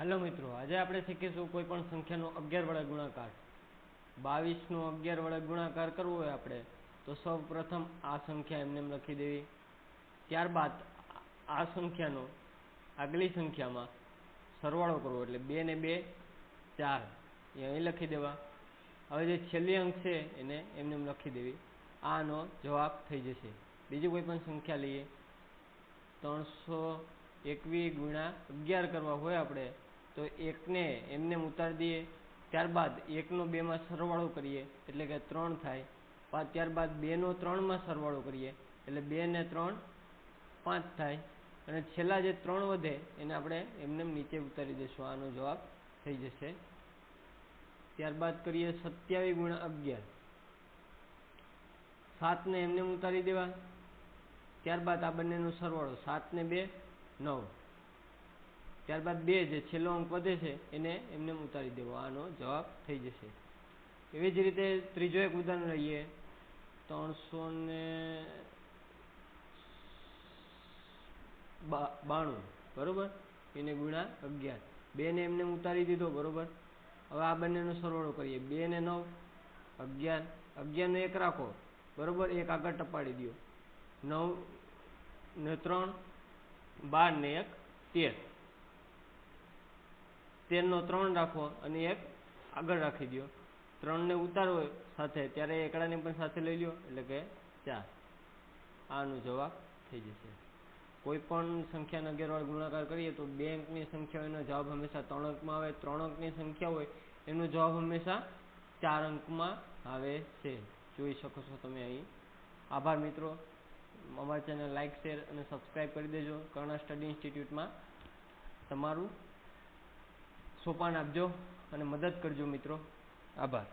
Hello મિત્રો, આજે આપણે શીખીશું કોઈ પણ સંખ્યાનો અગિયાર વડે ગુણાકાર. બાવીસનો અગિયાર વડે ગુણાકાર કરવો હોય આપણે, તો સૌ પ્રથમ આ સંખ્યા એમને એમ લખી દેવી. ત્યારબાદ આ સંખ્યાનો આગલી સંખ્યામાં સરવાળો કરવો, એટલે બે ને બે, ચાર. એ અહીં લખી દેવા. હવે જે છેલ્લી અંક છે, એને એમને એમ લખી દેવી. આનો જવાબ થઈ જશે. બીજી કોઈ પણ સંખ્યા લઈએ. ત્રણસો એકવીસ ગુણ્યા અગિયાર કરવા હોય આપણે તો એકને એમને ઉતારી દઈએ, ત્યારબાદ એકનો બેમાં સરવાળો કરીએ, એટલે કે ત્રણ થાય. ત્યારબાદ બેનો ત્રણમાં સરવાળો કરીએ, એટલે બે ને ત્રણ પાંચ થાય. અને છેલ્લા જે ત્રણ વધે, એને આપણે એમને નીચે ઉતારી દઈશું. આનો જવાબ થઈ જશે. ત્યારબાદ કરીએ સત્યાવીસ ગુણ્યા અગિયાર. સાતને એમને ઉતારી દેવા. ત્યારબાદ આ બંનેનો સરવાળો સાત ને બે, નવ. ત્યારબાદ બે જે છેલ્લો અંક વધે છે, એને એમને ઉતારી દેવો. આનો જવાબ થઈ જશે. એવી જ રીતે ત્રીજો એક ઉદાહરણ લઈએ. ત્રણસો ને બાણું. બરોબર? એને ગુણા અગિયાર. બે ને એમને ઉતારી દીધો, બરોબર? હવે આ બંનેનો સરવાળો કરીએ. બે ને નવ, અગિયાર. અગિયાર ને એક રાખો. બરોબર? એક આગળ ટપાડી દો. નવ ને ત્રણ, બાર ને એક, તેર. તેરનો ત્રણ રાખો અને એક આગળ રાખી દો ત્રણને ઉતારો સાથે, ત્યારે એકડાને પણ સાથે લઈ લો એટલે કે ચાર. આનો જવાબ થઈ જશે. કોઈ પણ સંખ્યાના અગિયાર ગુણાકાર કરીએ તો બે અંકની સંખ્યા હોય એનો જવાબ હંમેશા ત્રણ અંકમાં આવે. ત્રણ અંકની સંખ્યા હોય, એનો જવાબ હંમેશા ચાર અંકમાં આવે છે. જોઈ શકો છો તમે અહીં. આભાર મિત્રો. અમારી ચેનલ લાઇક શેર અને સબસ્ક્રાઈબ કરી દેજો. કર્ણા સ્ટડી ઇન્સ્ટિટ્યૂટમાં તમારું સોપાન આપજો અને મદદ કરજો મિત્રો. આભાર.